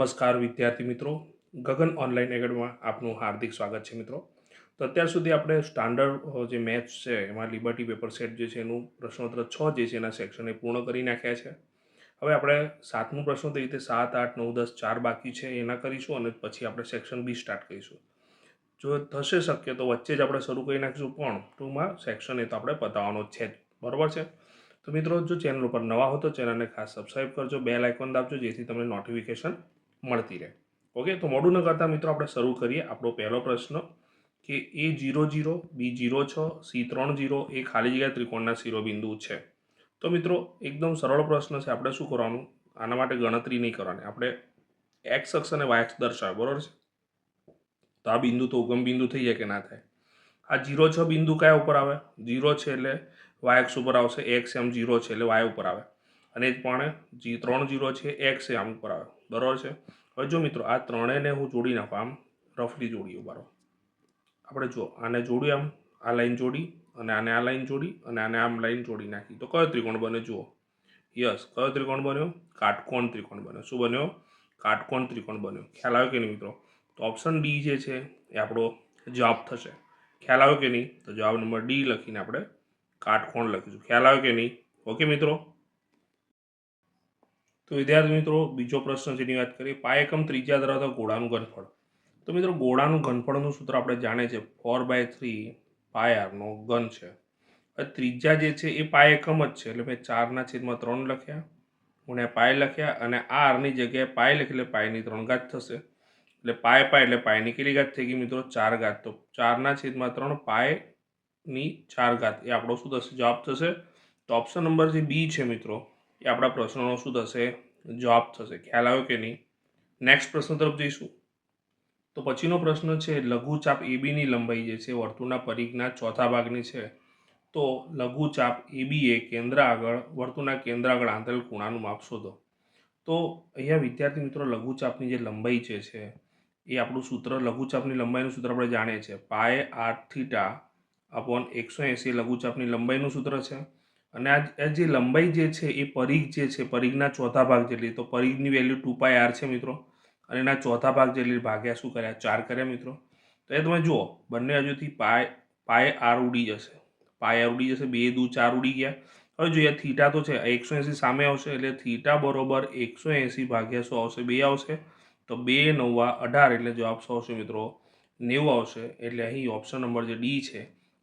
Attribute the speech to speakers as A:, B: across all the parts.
A: નમસ્કાર વિદ્યાર્થી મિત્રો. ગગન ઓનલાઈન એકેડમીમાં આપનું હાર્દિક સ્વાગત છે મિત્રો. તો અત્યાર સુધી આપણે સ્ટાન્ડર્ડ જે મેથ્સ છે, એમાં લિબર્ટી પેપર સેટ જે છે, એનું પ્રશ્નોત્તર છ જે છે, એના સેક્શન એ પૂર્ણ કરી નાખ્યા છે. હવે આપણે સાતમું પ્રશ્ન રીતે સાત, આઠ, નવ, દસ, ચાર બાકી છે, એના કરીશું અને પછી આપણે સેક્શન બી સ્ટાર્ટ કરીશું. જો થશે શક્ય તો વચ્ચે જ આપણે શરૂ કરી નાખીશું, પણ ટૂંકમાં સેક્શન એ તો આપણે પતાવવાનો જ છે બરાબર છે? તો મિત્રો, જો ચેનલ ઉપર નવા હો તો ચેનલને ખાસ સબસ્ક્રાઈબ કરજો, બેલ આઇકોન દાબજો, જેથી તમને નોટિફિકેશન મળતી રહે. ઓકે તો મોડું ન કરતા મિત્રો આપણે શરૂ કરીએ આપણો પહેલો પ્રશ્ન કે A zero zero, B zero છ, સી ત્રણ જીરો, એ ખાલી જગ્યા ત્રિકોણના શિરોબિંદુ છે. તો મિત્રો, એકદમ સરળ પ્રશ્ન છે, આપણે શું કરવાનું? આના માટે ગણતરી નહીં કરવાની. આપણે એક્સ અક્ષ અને વાય અક્ષ દર્શાવે, બરાબર છે? તો આ બિંદુ તો ઉગમ બિંદુ થઈ જાય કે ના થાય? આ જીરો છ બિંદુ કયા ઉપર આવે? જીરો છે એટલે વાય અક્ષ ઉપર આવશે એક્સ એમ જીરો છે એટલે વાય ઉપર આવે. અને એ જ જી ત્રણ જીરો છે એક્સ આમ ઉપર આવે. બરાબર છે? હવે જો મિત્રો, આ ત્રણેયને હું જોડી નાખું, આમ રફલી જોડી બરાબર આપણે જો આને જોડ્યું આમ, આ લાઈન જોડી, અને આને આ લાઈન જોડી, અને આને આમ લાઈન જોડી નાખી. તો કયો ત્રિકોણ બને જુઓ? યસ, કયો ત્રિકોણ બન્યો? કાટકોણ ત્રિકોણ બન્યો. શું બન્યો? કાટકોણ ત્રિકોણ બન્યો. ખ્યાલ આવ્યો કે નહીં મિત્રો? તો ઓપ્શન ડી જે છે, એ આપણો જવાબ થશે. ખ્યાલ આવ્યો કે નહીં? તો જવાબ નંબર ડી લખીને આપણે કાટકોણ લખીશું. ખ્યાલ આવ્યો કે નહીં? ઓકે મિત્રો? તો વિદ્યાર્થી મિત્રો, બીજો પ્રશ્ન જેની વાત કરીએ પાય એકમ ત્રિજ્યા ધરાવતા ગોળાનું ઘનફળ. તો મિત્રો ગોળાનું ઘનફળનું સૂત્ર આપણે જાણે છે ફોર બાય થ્રી પાય આરનો ઘન છે. ત્રીજા જે છે, એ પાય એકમ જ છે, એટલે મેં ચારના છેદમાં ત્રણ લખ્યા, ગુણ્યા પાય લખ્યા, અને આરની જગ્યાએ પાય લખી, એટલે પાયની ત્રણ ઘાત થશે. એટલે પાય પાય એટલે પાયની કેટલી ઘાત થઈ ગઈ મિત્રો? ચાર ઘાત. તો ચારના છેદમાં ત્રણ પાયની ચાર ઘાત. એ આપણો શું થશે? જવાબ થશે. તો ઓપ્શન નંબર જે બી છે મિત્રો. એ આપણા પ્રશ્નનો શું થશે, જવાબ થશે, ખ્યાલ આવ્યો કે નહીં? નેક્સ્ટ પ્રશ્ન તરફ જઈશું. તો પછીનો પ્રશ્ન છે, લઘુચાપ એબીની લંબાઈ જે છે, વર્તુળના પરિઘના ચોથા ભાગની છે. તો લઘુચાપ એબી એ કેન્દ્ર આગળ, વર્તુળના કેન્દ્ર આગળ આંતરેલ ખૂણાનું માપ શોધો. તો અહીંયા વિદ્યાર્થી મિત્રો, લઘુચાપની જે લંબાઈ જે છે, એ આપણું સૂત્ર, લઘુચાપની લંબાઈનું સૂત્ર આપણે જાણીએ છીએ. પાય આર થીટા અપોન એકસો એંસી લઘુચાપની લંબાઈનું સૂત્ર છે. અને આ જે લંબાઈ જે છે એ પરિઘ જે છે, પરિઘના ચોથા ભાગ જેટલી, તો પરિઘની વેલ્યુ ટુ પાય આર છે મિત્રો. અને એના ચોથા ભાગ જેટલી ભાગ્યા શું કર્યા? ચાર કર્યા મિત્રો. તો એ તમે જુઓ, બંને હજુથી પાય પાય આર ઉડી જશે. પાય આર ઉડી જશે, બે દુ ચાર ઉડી ગયા. હવે જોઈએ થીટા તો છે એકસો એંસી સામે આવશે, એટલે થીટા બરોબર એકસો એંસી ભાગ્યા શું આવશે, બે આવશે. તો બે નવ્વા અઢાર, એટલે જવાબ શું આવશે મિત્રો. નેવું આવશે, એટલે અહીં ઓપ્શન નંબર જે ડી છે,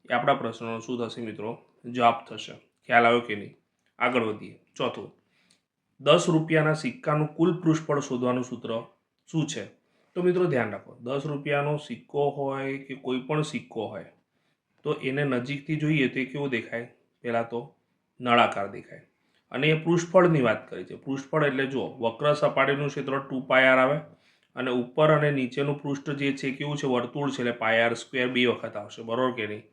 A: એ આપણા પ્રશ્નનો શું થશે મિત્રો? જવાબ થશે. ખ્યાલ આવ્યો કે નહીં? આગળ વધીએ. ચોથું. દસ રૂપિયાના સિક્કાનું કુલ પૃષ્ઠફળ શોધવાનું સૂત્ર શું છે? તો મિત્રો ધ્યાન રાખો. દસ રૂપિયાનો સિક્કો હોય કે કોઈ પણ સિક્કો હોય, તો એને નજીકથી જોઈએ તો એ કેવો દેખાય? પહેલાં તો નળાકાર દેખાય. અને એ પૃષ્ઠફળની વાત કરી છે. પૃષ્ઠફળ એટલે જુઓ, વક્ર સપાટીનું ક્ષેત્ર ટુ પાયર આવે અને ઉપર અને નીચેનું પૃષ્ઠ જે છે કેવું છે? વર્તુળ છે. એટલે પાયર સ્ક્વેર બે વખત આવશે. બરોબર કે નહીં?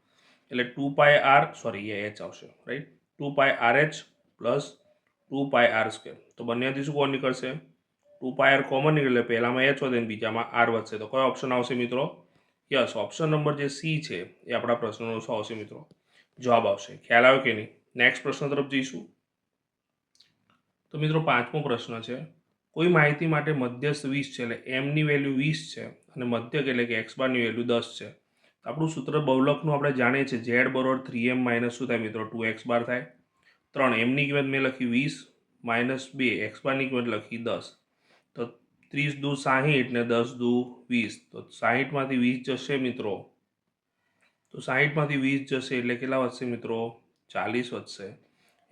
A: એટલે ટુ પાય આર, સોરી, એ એચ આવશે. Right? Two pi R H plus two pi R square. તો બંનેથી શું કોણ નીકળશે? ટુ પાય આર કોમન નીકળે પહેલામાં એચ વધે ને બીજામાં આર વધશે. તો કયો ઓપ્શન આવશે મિત્રો? યસ, ઓપ્શન નંબર જે સી છે એ આપણા પ્રશ્નનો શું આવશે મિત્રો. જવાબ આવશે. ખ્યાલ આવ્યો કે નહીં? નેક્સ્ટ પ્રશ્ન તરફ જઈશું. તો મિત્રો પાંચમો પ્રશ્ન છે. કોઈ માહિતી માટે મધ્યસ્થ વીસ છે એટલે એમની વેલ્યુ વીસ છે અને મધ્યક એટલે કે એક્સ બારની વેલ્યુ દસ છે. આપણું સૂત્ર બહુલકનું આપણે જાણીએ છીએ. ઝેડ બરોબર થ્રી એમ માઇનસ શું થાય મિત્રો? ટુ એક્સ બાર થાય. ત્રણ એમની કિંમત મેં લખી વીસ માઇનસ બે એક્સ બારની કિંમત લખી દસ. તો ત્રીસ દુ સાહીઠ ને દસ દુ વીસ. તો સાહીઠમાંથી વીસ જશે મિત્રો. તો સાહીઠમાંથી વીસ જશે એટલે કેટલા વધશે મિત્રો? ચાલીસ વધશે.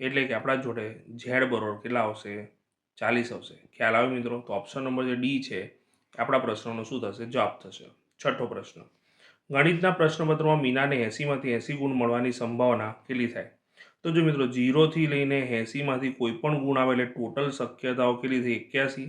A: એટલે કે આપણા જોડે ઝેડ બરોબર કેટલા આવશે? ચાલીસ આવશે. ખ્યાલ આવે મિત્રો? તો ઓપ્શન નંબર જે ડી છે, આપણા પ્રશ્નનો શું થશે? જવાબ થશે. છઠ્ઠો પ્રશ્ન. ગણિતના પ્રશ્નપત્રમાં મીનાને એંસીમાંથી એંસી ગુણ મળવાની સંભાવના કેટલી થાય? તો જો મિત્રો જીરોથી લઈને એંસીમાંથી કોઈ પણ ગુણ આવે એટલે ટોટલ શક્યતાઓ કેટલી થઈ? એક્યાસી.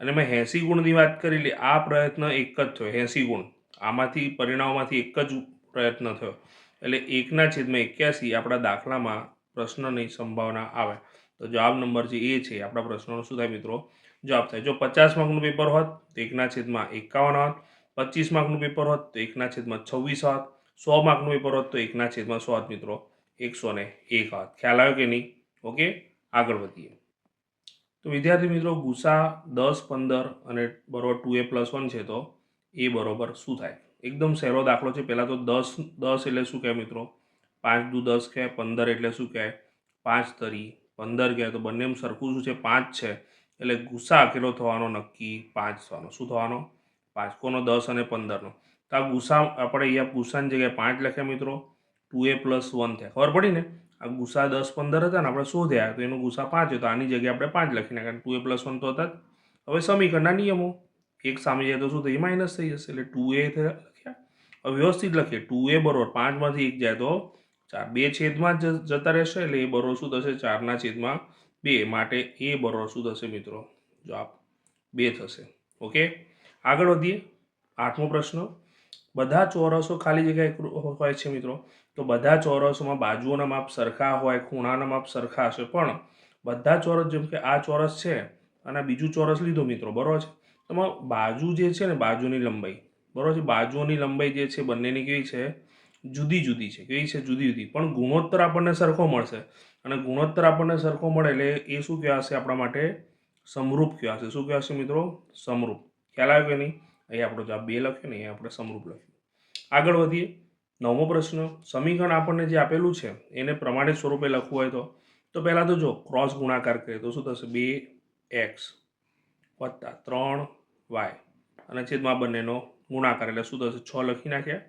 A: અને મેં એંસી ગુણની વાત કરી એટલે આ પ્રયત્ન એક જ થયો, એંસી ગુણ. આમાંથી પરિણામોમાંથી એક જ પ્રયત્ન થયો. એટલે એકના છેદમાં એક્યાસી આપણા દાખલામાં પ્રશ્નની સંભાવના આવે. તો જવાબ નંબર જે એ છે, આપણા પ્રશ્નનો શું થાય મિત્રો? જવાબ થાય. જો પચાસ માર્કનું પેપર હોત તો એકના છેદમાં એકાવન હોત. પચીસ માર્કનું પેપર હોત તો એકના છેદમાં છવ્વીસ હોત સો માર્કનું પેપર હોત તો એકના છેદમાં સો મિત્રો, એકસો ને એક હોત ખ્યાલ આવ્યો કે નહીં? ઓકે, આગળ વધીએ. તો વિદ્યાર્થી મિત્રો, ગુસા દસ, પંદર અને બરોબર ટુ એ પ્લસ વન છે તો એ બરોબર શું થાય? એકદમ સહેલો દાખલો છે. પહેલાં તો દસ દસ એટલે શું કહે મિત્રો? પાંચ દુ દસ કહે, પંદર એટલે શું કહે? પાંચ તરી પંદર કહે. તો બંનેમાં સરખું શું છે? પાંચ છે. એટલે ગુસ્સા કેટલો થવાનો નક્કી પાંચ થવાનો. શું થવાનો? પાંચ કોનો દસ અને પંદરનો. તો આ ગુસા આપણે અહીંયા ગુસાની જગ્યાએ પાંચ લખ્યા મિત્રો. ટુ એ પ્લસ વન થયા. ખબર પડી ને? આ ગુસા દસ, પંદર હતા ને, આપણે શોધ્યા તો એનો ગુસા પાંચ હતો. આની જગ્યાએ આપણે પાંચ લખી નાખ્યા. ટુ એ પ્લસ વન તો હતા હવે સમીકરણના નિયમો. એક સામે જાય તો શું થયું માઇનસ થઈ જશે. એટલે ટુ એ લખ્યા. હવે વ્યવસ્થિત લખીએ. ટુ એ બરોબર પાંચમાંથી એક જાય તો ચાર. બે છેદમાં જ જતા રહેશે. એટલે એ બરોબર શું થશે? ચારના છેદમાં બે. માટે એ બરોબર શું થશે મિત્રો? જવાબ બે થશે. ઓકે? આગળ વધીએ. આઠમો પ્રશ્ન, બધા ચોરસો ખાલી જગ્યાએ હોય છે મિત્રો? તો બધા ચોરસોમાં બાજુઓના માપ સરખા હોય, ખૂણાના માપ સરખા હશે. પણ બધા ચોરસ જેમ કે આ ચોરસ છે અને બીજું ચોરસ લીધું મિત્રો, બરોબર છે? એમાં બાજુ જે છે ને, બાજુની લંબાઈ, બરોબર છે? બાજુઓની લંબાઈ જે છે બંનેની કેવી છે? જુદી જુદી છે. કેવી છે? જુદી જુદી. પણ ગુણોત્તર આપણને સરખો મળશે. અને ગુણોત્તર આપણને સરખો મળે એટલે એ શું કહેવાશે આપણા માટે? સમરૂપ કહેવાશે. શું કહેવાશે મિત્રો? સમરૂપ. ખ્યાલ આવ્યો નહીં? અહીં આપણો જવાબ બે લખ્યો ને અહીં આપણે સમરૂપ લખ્યું. આગળ વધીએ. નવમો પ્રશ્ન, સમીકરણ આપણને જે આપેલું છે, એને પ્રમાણિત સ્વરૂપે લખવું હોય તો? તો પહેલાં તો જો ક્રોસ ગુણાકાર કરીએ તો શું થશે? બે એક્સ વત્તા ત્રણ વાય અને છેદમાં બંનેનો ગુણાકાર. એટલે શું થશે? છ લખી નાખ્યા.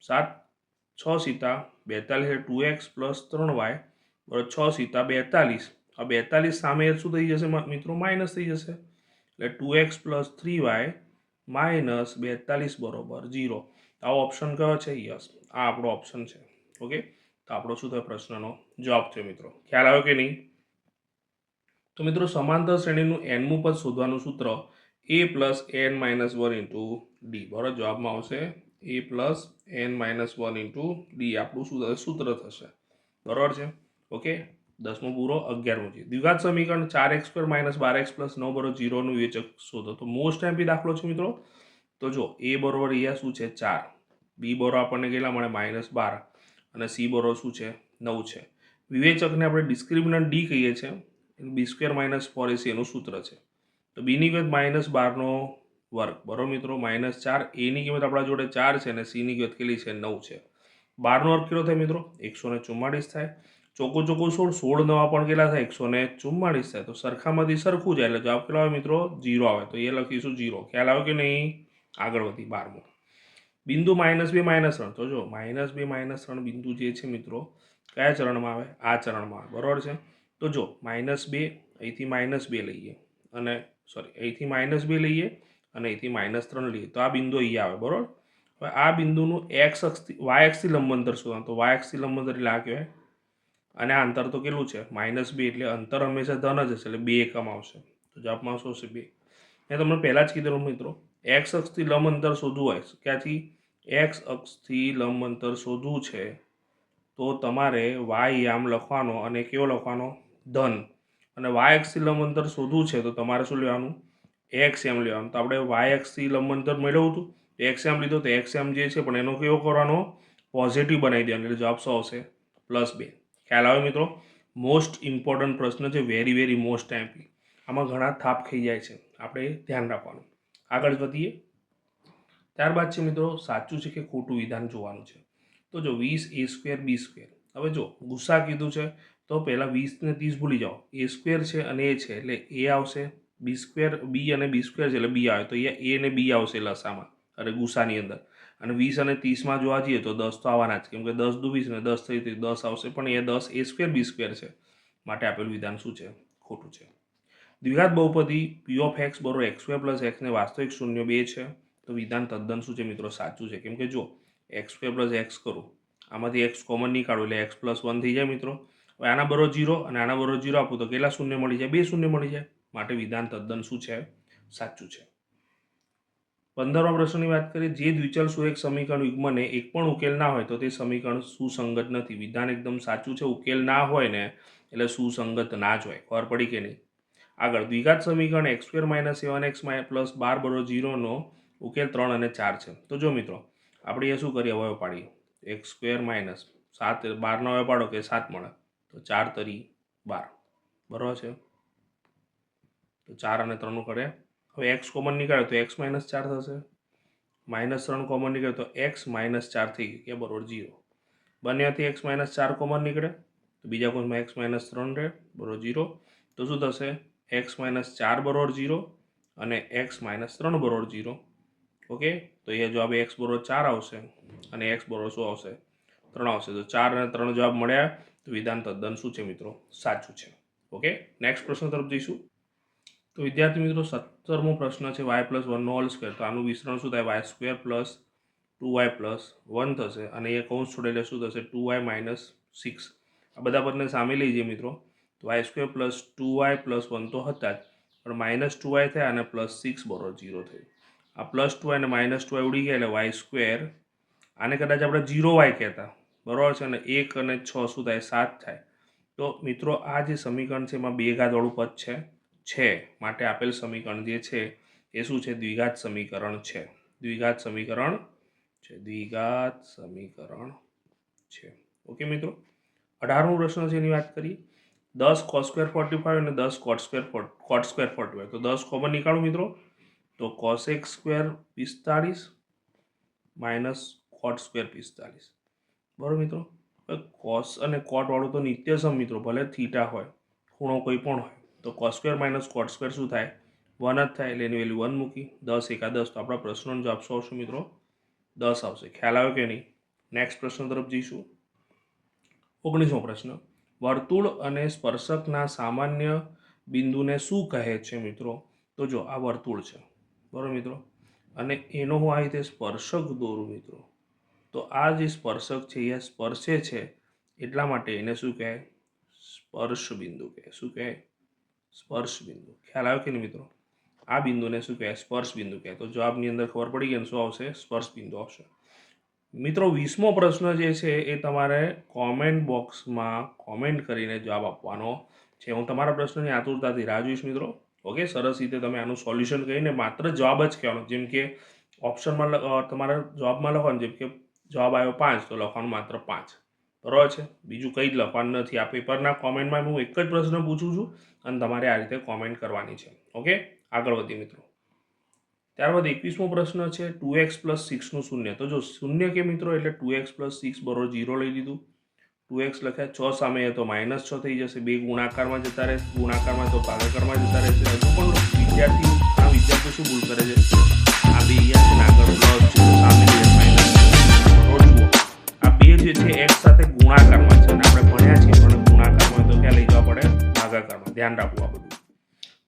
A: સાત, છ સીતા બેતાલીસ ટુ એક્સ પ્લસ ત્રણ વાય. બરાબર, છ સીતા બેતાલીસ. આ બેતાલીસ સામે શું થઈ જશે? મિત્રો, માઇનસ થઈ જશે. એટલે two X plus three Y minus બેતાલીસ બરોબર જીરો આવો ઓપ્શન કયો છે? યસ આ આપણો ઓપ્શન છે. ઓકે તો આપણો શું થયો? પ્રશ્નનો જવાબ થયો મિત્રો. ખ્યાલ આવ્યો કે નહીં? તો મિત્રો, સમાંતર શ્રેણીનું એનમું પદ શોધવાનું સૂત્ર A plus N minus one into D બરાબર? જવાબમાં આવશે A plus N minus one into D આપણું શું થશે? સૂત્ર થશે. બરાબર છે? ઓકે દસમો પૂરો, અગિયારમો છે દ્વિઘાત સમીકરણ ચાર એક્સ સ્ક્વેર માઇનસ બાર એક્સ પ્લસ નવ બરોબર જીરોનું વિવેચક શોધો. તો મોસ્ટ એમ્પી દાખલો છે મિત્રો. તો જો એ બરોબર અહીંયા શું છે? ચાર. બી બરો આપણને કેટલા મળે? માઇનસ બાર. અને સી બરો શું છે? નવ છે. વિવેચકને આપણે ડિસ્ક્રિમિનન્ટ ડી કહીએ છીએ. B square minus four A C એનું સૂત્ર છે. તો બીની કિંમત માઇનસ બારનો વર્ગ. બરો મિત્રો? માઇનસ ચાર. એની કિંમત આપણા જોડે ચાર છે અને સીની કિંમત કેટલી છે? નવ છે. બારનો વર્ગ કેટલો થાય મિત્રો? એકસો ને ચુમ્માળીસ થાય. ચોખ્ખું ચોખ્ખું સોળ સોળ નવા પણ કેટલા થાય એકસો ને ચુમ્માળીસ થાય તો સરખામાંથી સરખું જાય એટલે જવાબ કેટલા આવે મિત્રો? જીરો આવે. તો એ લખીશું જીરો ખ્યાલ આવે કે નહીં? આગળ વધી, બારમું. બિંદુ માઇનસ બે, માઇનસ ત્રણ. તો જો, માઇનસ બે, માઇનસ ત્રણ બિંદુ જે છે મિત્રો, કયા ચરણમાં આવે? આ ચરણમાં આવે. બરાબર છે? તો જો, માઇનસ બે, અહીંથી માઇનસ બે લઈએ. અને, સોરી, અહીંથી માઇનસ બે લઈએ અને અહીંથી માઇનસ ત્રણ લઈએ. તો આ બિંદુ અહીંયા આવે. બરાબર? હવે આ બિંદુનું એક્સ અક્ષથી, વાય એક્સથી લંબંતર શોધવાનું. તો વાય એક્સથી લંબંતર એટલે આ કહેવાય અને આ અંતર તો કેટલું છે? માઇનસ બે એટલે અંતર હંમેશા ધન જ હશે એટલે બે એકમ આવશે. તો જવાબમાં શું હશે બે? મેં તમને પહેલાં જ કીધેલું મિત્રો એક્સ અક્ષથી લંબ અંતર શોધવું હોય. ક્યાંથી? એક્સ અક્ષથી લંબ અંતર શોધવું છે. તો તમારે વાય યામ લખવાનો અને કેવો લખવાનો? ધન. અને વાય એક્સથી લંબ અંતર શોધવું છે તો તમારે શું લેવાનું? એક્સ એમ લેવાનું. તો આપણે વાય એક્સથી લંબ અંતર મેળવવું હતું. એક્સ એમ લીધો તો એક્સ એમ જે છે પણ એનો કેવો કરવાનો? પોઝિટિવ બનાવી દેવાનો. એટલે જવાબ શું આવશે. પ્લસ બે. ખ્યાલ આવે મિત્રો? મોસ્ટ ઇમ્પોર્ટન્ટ પ્રશ્ન છે વેરી વેરી મોસ્ટ એમ્પી આમાં ઘણા થાપ ખાઈ જાય છે. આપણે ધ્યાન રાખવાનું. આગળ વધીએ. ત્યારબાદ છે મિત્રો, સાચું છે કે ખોટું વિધાન જોવાનું છે. તો જો વીસ એ સ્ક્વેર બી સ્ક્વેર હવે જો ગુસ્સા કીધું છે, તો પહેલાં વીસને ત્રીસ ભૂલી જાઓ. એ સ્ક્વેર છે અને એ છે, એટલે એ આવશે. બી સ્ક્વેર બી અને બી સ્ક્વેર છે, એટલે બી આવે. તો અહીંયા એ અને બી આવશે લસામાં અને ગુસ્સાની અંદર. અને વીસ અને ત્રીસમાં જોવા જઈએ તો દસ તો આવવાના જ. કેમ કે દસ દુ વીસ ને દસ થઈ થઈ દસ આવશે, પણ એ દસ એ સ્ક્વેર બી સ્ક્વેર છે. માટે આપેલું વિધાન શું છે? ખોટું છે. દ્વિઘાત બહુપદી પી ઓફ એક્સ બરોબર એક્સ સ્ક્વેર પ્લસ એક્સને વાસ્તવિક શૂન્ય બે છે. તો વિધાન તદ્દન શું છે મિત્રો? સાચું છે. કેમ કે જો એક્સ સ્ક્વેર પ્લસ એક્સ કરું. આમાંથી એક્સ કોમન નહીં એટલે એક્સ પ્લસ વન થઈ જાય મિત્રો. હવે આના બરો જીરો અને આના બરો જીરો આપું તો કેટલા શૂન્ય મળી જાય? બે શૂન્ય મળી જાય. માટે વિધાન તદ્દન શું છે? સાચું છે. પંદરમા પ્રશ્નની વાત કરીએ, જે દ્વિચલ સુરેખ સમીકરણ યુગ્મને એક પણ ઉકેલ ના હોય તો તે સમીકરણ સુસંગત નથી. વિધાન એકદમ સાચું છે, ઉકેલ ના હોય ને, એટલે સુસંગત ના જ હોય. ખબર પડી કે નહીં? આગળ, દ્વિઘાત સમીકરણ X square minus seven X plus બાર બરો જીરોનો ઉકેલ ત્રણ અને ચાર છે. તો જો મિત્રો, આપણે એ શું કરીએ? અવયવ પાડીએ. એક્સ સ્ક્વેર માઇનસ સાત, બારનો અવયવ પાડો કે સાત મળે? તો ચાર તરી બાર. બરાબર છે? તો ચાર અને ત્રણનું કર્યા હવે એક્સ કોમન નીકળે તો એક્સ માઇનસ ચાર થશે. માઇનસ ત્રણ કોમન નીકળે તો એક્સ માઇનસ ચાર થઈ ગયું. કે બરોબર જીરો બંનેથી એક્સ માઇનસ ચાર કોમન નીકળે. તો બીજા કોષમાં એક્સ માઇનસ ત્રણ રહે, બરોબર જીરો તો શું થશે? એક્સ માઇનસ ચાર બરોબર જીરો અને એક્સ માઇનસ ત્રણ બરોબર જીરો ઓકે? તો એ જવાબ એક્સ બરોબર ચાર આવશે અને એક્સ બરોબર શું આવશે? ત્રણ આવશે. તો ચાર અને ત્રણ જવાબ મળ્યા. તો વિધાન તદ્દન શું છે મિત્રો? સાચું છે. ઓકે? નેક્સ્ટ પ્રશ્ન તરફ જઈશું. તો વિદ્યાર્થી મિત્રો, સત્તરમો પ્રશ્ન છે વાય પ્લસ વનનો હોલ સ્ક્વેર તો આનું વિસ્તરણ શું થાય? Y square plus two Y plus one થશે અને એ કૌંસ છોડેલે શું થશે? ટુ વાય માઇનસ સિક્સ આ બધા પદને સામે લઈ જઈએ મિત્રો. તો Y square plus two Y plus one તો હતા જ. પણ માઇનસ ટુ વાય થયા અને પ્લસ સિક્સ બરોબર જીરો થયું. આ પ્લસ ટુ અને માઇનસ ટુ વાય ઉડી ગયા એટલે વાય સ્ક્વેર આને કદાચ આપણે જીરો વાય કહેતા. બરાબર છે? અને એક અને છ શું થાય? સાત થાય. તો મિત્રો, આ જે સમીકરણ છે એમાં બે ઘાતવાળું પદ છે. છે માટે આપેલ સમીકરણ જે છે એ શું છે? દ્વિઘાત સમીકરણ છે. દ્વિઘાત સમીકરણ છે. દ્વિઘાત સમીકરણ છે. ઓકે મિત્રો? અઢારમો પ્રશ્ન છે એની વાત કરીએ. દસ કોટ સ્ક્વેર ફોર્ટી ફાઈવ અને દસ cot square cot square forty five તો દસ કોમન નીકાળું મિત્રો. તો કોસેક સ્ક્વેર પિસ્તાળીસ માઇનસ કોટ સ્ક્વેર પિસ્તાળીસ. બરાબર મિત્રો? કોસ અને કોટવાળું તો નિત્યસમ મિત્રો. ભલે થીટા હોય, ખૂણો કોઈ પણ હોય. તો cos square minus cot square શું થાય? વન જ થાય એટલે એની વેલ્યુ વન મૂકી. દસ એકા દસ. તો આપણા પ્રશ્નનો જવાબ શું આવશે મિત્રો? દસ આવશે. ખ્યાલ આવ્યો કે નહીં? નેક્સ્ટ પ્રશ્ન તરફ જઈશું. ઓગણીસમો પ્રશ્ન. વર્તુળ અને સ્પર્શકના સામાન્ય બિંદુને શું કહે છે મિત્રો? તો જો, આ વર્તુળ છે. બરાબર મિત્રો? અને એનો હું આ રીતે સ્પર્શક દોરું મિત્રો. તો આ જે સ્પર્શક છે, એ સ્પર્શે છે એટલા માટે એને શું કહે? સ્પર્શ બિંદુ કહે. શું કહે? સ્પર્શ બિંદુ ખ્યાલ આવ્યો કે નહીં મિત્રો? આ બિંદુને શું કહે સ્પર્શ બિંદુ કહે તો જવાબની અંદર ખબર પડી ગઈ શું આવશે? સ્પર્શ બિંદુ આવશે. મિત્રો, વીસમો પ્રશ્ન જે છે એ તમારે કોમેન્ટ બોક્સમાં કોમેન્ટ કરીને જવાબ આપવાનો છે. હું તમારા પ્રશ્નની આતુરતાથી રાહ જોઈશ મિત્રો. ઓકે? સરસ રીતે તમે આનું સોલ્યુશન કહીને માત્ર જવાબ જ કહેવાનો. જેમ કે ઓપ્શનમાં તમારા જવાબમાં લખવાનું. જેમ કે જવાબ આવ્યો પાંચ, તો લખવાનું માત્ર પાંચ. બરાબર છે. બીજું કંઈ જ લખવાનું નથી. આ પેપરના કોમેન્ટમાં હું એક જ પ્રશ્ન પૂછું છું અને તમારે આ રીતે કોમેન્ટ કરવાની છે. ઓકે? આગળ વધીએ મિત્રો. ત્યારબાદ એકવીસમો પ્રશ્ન છે ટુ એક્સ પ્લસ સિક્સનું શૂન્ય. તો જો શૂન્ય કે મિત્રો એટલે ટુ એક્સ પ્લસ સિક્સ બરોબર જીરો લઈ લીધું. ટુ એક્સ લખ્યા છ સામે તો માઇનસ છ થઈ જશે. બે ગુણાકારમાં જતા રહે ગુણાકારમાં તો ભાગાકારમાં જતા રહેશે. હજુ પણ વિદ્યાર્થી આ વિદ્યાર્થી શું ભૂલ કરે છે? આ બે અહીંયા આગળ. પ્લસ છે સામે માઇનસ જે છે એક્સ સાથે ગુણાકારમાં છે. અને આપણે ભણ્યા છીએ, પણ ગુણાકારમાં તો ક્યાં લઈ જવા પડે? ભાગાકારમાં ધ્યાન રાખવું આ બધું.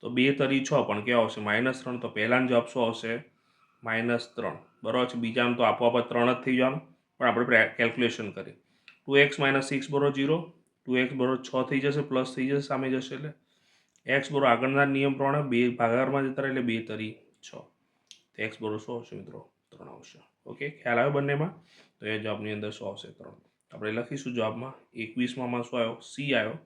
A: તો બે તરી છ પણ કેવા આવશે? માઇનસ ત્રણ તો પહેલાનો જવાબ શું આવશે. માઇનસ ત્રણ. બરાબર છે? બીજાનું તો આપોઆપ ત્રણ જ થઈ જવાનું. પણ આપણે કેલ્ક્યુલેશન કરીએ. ટુ એક્સ માઇનસ સિક્સ બરો જીરો ટુ એક્સ બરો છ થઈ જશે, પ્લસ થઈ જશે, સામે જશે એટલે. એક્સ બરો આગળના નિયમ પ્રમાણે બે ભાગાકારમાં જતા એટલે બે તરી છ. તો એક્સ બરો શું આવશે મિત્રો. ત્રણ આવશે. ઓકે, ખ્યાલ આવ્યો બંનેમાં? તો એ જવાબની અંદર શું આવશે ત્રણ. આપણે લખીશું જવાબમાં, એકવીસમાં શું આવ્યો? સી આવ્યો.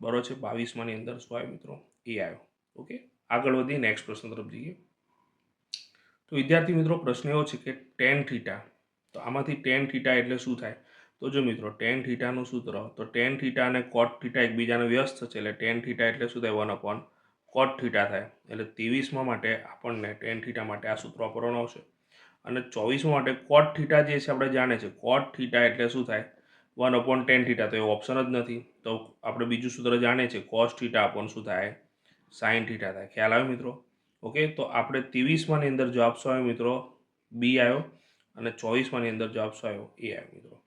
A: બરો છે, બાવીસમાંની અંદર શું આવ્યો મિત્રો? એ આવ્યો. ઓકે, આગળ વધીએ નેક્સ્ટ પ્રશ્ન તરફ જઈએ. તો વિદ્યાર્થી મિત્રો, પ્રશ્ન એવો છે કે ટેન થીટા તો આમાંથી ટેન થીટા એટલે શું થાય? તો જો મિત્રો ટેન થીટાનું સૂત્ર, તો ટેન થીટા અને કોટ થીટા એકબીજાને વ્યસ્ત છે, એટલે ટેન થીટા એટલે શું થાય? વન અપોન કોટ થીટા થાય. એટલે ત્રેવીસમાં માટે આપણને ટેન થીટા માટે આ સૂત્ર વાપરવાનું આવશે. અને ચોવીસમાં માટે કોટ થીટા જે છે આપણે જાણે છે કોટ થીટા એટલે શું થાય? વન અપોન ટેન થીટા તો એ ઓપ્શન જ નથી. તો આપણે બીજું સૂત્ર જાણીએ છીએ કોસ થીટા અપોન શું થાય? સાઇન થીટા થાય. ખ્યાલ આવ્યો મિત્રો? ઓકે તો આપણે ત્રેવીસમાંની અંદર જવાબ શું આવ્યો મિત્રો? બી આવ્યો અને ચોવીસમાંની અંદર જવાબ શું આવ્યો? એ આવ્યો મિત્રો.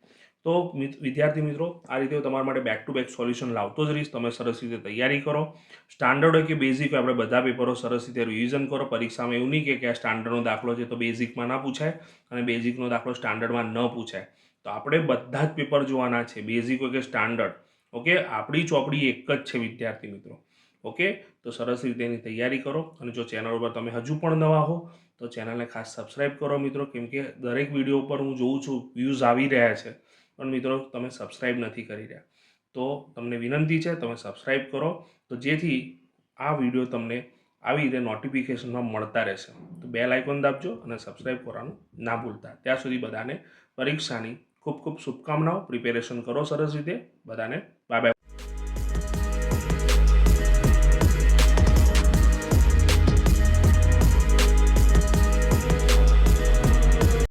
A: તો વિદ્યાર્થી મિત્રો, આ રીતે હું તમારા માટે બેક ટુ બેક સોલ્યુશન લાવતો જ રહીશ. તમે સરસ રીતે તૈયારી કરો. સ્ટાન્ડર્ડ હોય કે બેઝિક હોય, આપણે બધા પેપરો સરસ રીતે રિવિઝન કરો. પરીક્ષામાં એવું નહીં કે આ સ્ટાન્ડર્ડનો દાખલો છે તો બેઝિકમાં ના પૂછાય અને બેઝિકનો દાખલો સ્ટાન્ડર્ડમાં ન પૂછાય. તો આપણે બધા જ પેપર જોવાના છે. બેઝિક હોય કે સ્ટાન્ડર્ડ ઓકે? આપણી ચોપડી એક જ છે વિદ્યાર્થી મિત્રો. ઓકે? તો સરસ રીતે એની તૈયારી કરો. અને જો ચેનલ ઉપર તમે હજુ પણ નવા હો, તો ચેનલને ખાસ સબસ્ક્રાઈબ કરો મિત્રો. કેમ કે દરેક વીડિયો ઉપર હું જોઉં છું વ્યૂઝ આવી રહ્યા છે. પણ મિત્રો, તમે સબસ્ક્રાઈબ નથી કરી રહ્યા. તો તમને વિનંતી છે, તમે સબસ્ક્રાઈબ કરો. તો જેથી આ વીડિયો તમને આવી રીતે નોટિફિકેશનમાં મળતા રહેશે. તો બેલ આઇકોન દાબજો અને સબસ્ક્રાઈબ કરવાનું ના ભૂલતા. ત્યાં સુધી બધાને પરીક્ષાની ખૂબ ખૂબ શુભકામનાઓ. પ્રિપેરેશન કરો સરસ રીતે. બધાને બાય બાય